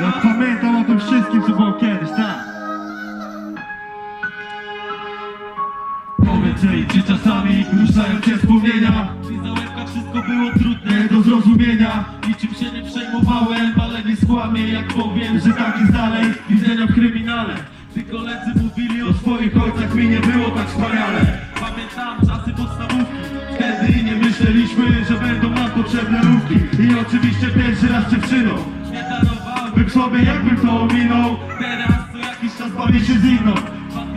Ja pamiętam o tym wszystkim, co było kiedyś, tak. Powiedz jej, czy czasami ruszają cię wspomnienia? I za łebka wszystko było trudne do zrozumienia. Niczym się nie przejmowałem, ale nie skłamię jak powiem, Że tak jest dalej, widzenia w kryminale. Gdy koledzy mówili o O swoich ojcach mi nie było tak wspaniale. Pamiętam czasy podstawówki. Wtedy nie myśleliśmy, że będą nam potrzebne rówki I oczywiście pierwszy raz dziewczyną Bym sobie jakbym to ominął. Teraz co jakiś czas Bawię się z inną.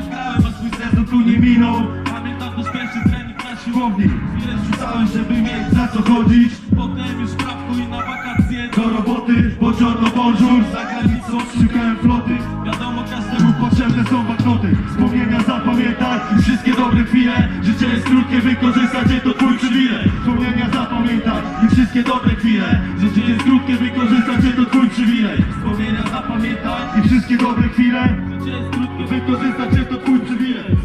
Grałem, a swój sezon tu nie minął. Pamiętam też pierwszy trening na siłowni. Chwilę rzucałem, żeby mieć za co chodzić. Potem już prawko i na wakacje Do roboty, buongiorno, bonjour. Za granicą szukałem floty. Wiadomo każdemu Potrzebne są banknoty. Wspomnienia zapamiętaj i wszystkie dobre chwile. Życie jest krótkie, wykorzystać je to twój przywilej Wspomnienia zapamiętaj i wszystkie dobre chwile. Życie jest krótkie, wykorzystać je to I wszystkie dobre chwile. Jest Wykorzystać je to twój przywilej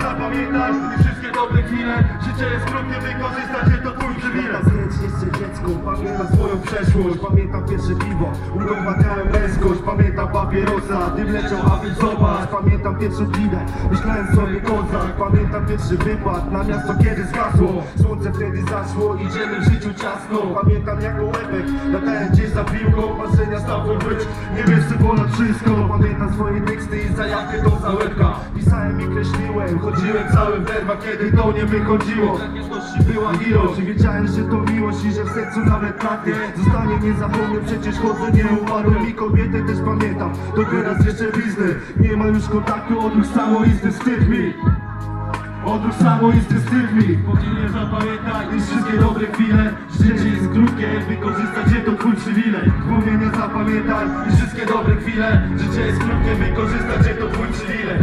Zapamiętaj i wszystkie dobre chwile. Życie jest krótkie, wykorzystać je to twój przywilej. Pamiętam jeszcze dziecko, pamiętam swoją przeszłość Pamiętam pierwsze piwo, udowadniałem męskość Pamiętam papierosa, dym leciał, a więc zobacz Pamiętam pierwszą drinę, myślałem sobie kozak Pamiętam pierwszy wypad na miasto, kiedy zgasło. Słońce wtedy zaszło, idziemy w życiu ciasno. Pamiętam jako łebek, latałem gdzieś za piłką Marzenia stało być, niebiescy ponad wszystko. Pamiętam swoje teksty i zajawkę do załebka Pisałem i kreśliłem, chodziłem cały w nerwach, kiedy to nie wychodziło. Była ilość, wiedziałem, że to miłość i że w sercu nawet Zostanie. Nie zapomnę, przecież chodzę, nie upadłem i kobietę też pamiętam. To teraz jeszcze blizny, nie ma już kontaktu, odruch samoistny, wstyd mi. Odruch samoistny, wstyd mi. Wspomnienia zapamiętaj. I wszystkie dobre chwile. Życie jest krótkie, wykorzystać je to twój przywilej. Wspomnienia zapamiętaj. I wszystkie dobre chwile. Życie jest krótkie, wykorzystać je to twój przywilej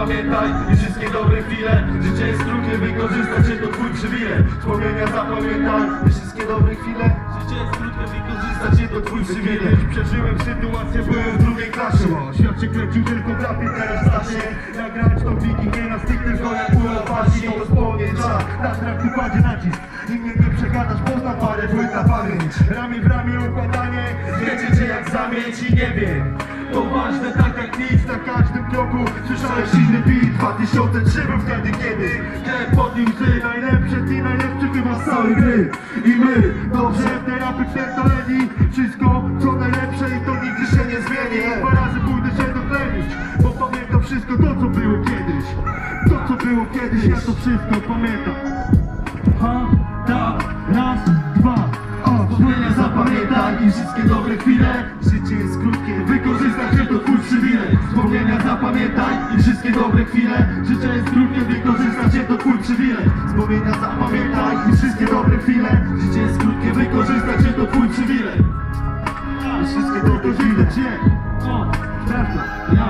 Zapamiętaj i wszystkie dobre chwile. Życie jest krótkie, wykorzystać je to twój przywilej. Wspomnienia zapamiętaj i wszystkie dobre chwile. Życie jest krótkie, wykorzystać Stać je to twój przywilej. Przeżyłem sytuację, byłem w drugiej klasie. Świat się kręcił tylko w rapie, teraz stasie Jak grać to wiki, nie na styk, tylko jak była pasi To wspomnieć na trakty kładzie nacisk. I mnie nie przegadasz, poznam parę płyt na pamięć. Ramię w ramię układanie, wiecie jak zamieć i nie wiem to ważne tak jak nic na każdym kroku. Słyszałeś inny beat 2003 był wtedy kiedy Ten podniósł ty najlepsze, ty najlepszy chyba z całej gry. I my, dobrze te rapy pierdoleni Wszystko co najlepsze i to nigdy się nie zmieni. Dwa razy pójdę się dotlenić Bo pamiętam wszystko to co było kiedyś. To co było kiedyś, ja to wszystko pamiętam. Ha, tak, raz, dwa. O, Wspomnienia zapamiętaj i wszystkie dobre chwile Życie jest krótkie, Wspomnienia zapamiętaj i wszystkie dobre chwile. Życie jest krótkie, wykorzystać je to twój przywilej. Wspomnienia zapamiętaj i wszystkie dobre chwile. Życie jest krótkie, wykorzystać je to twój przywilej. I wszystkie dobre chwile Gdzie? O, prawda, raz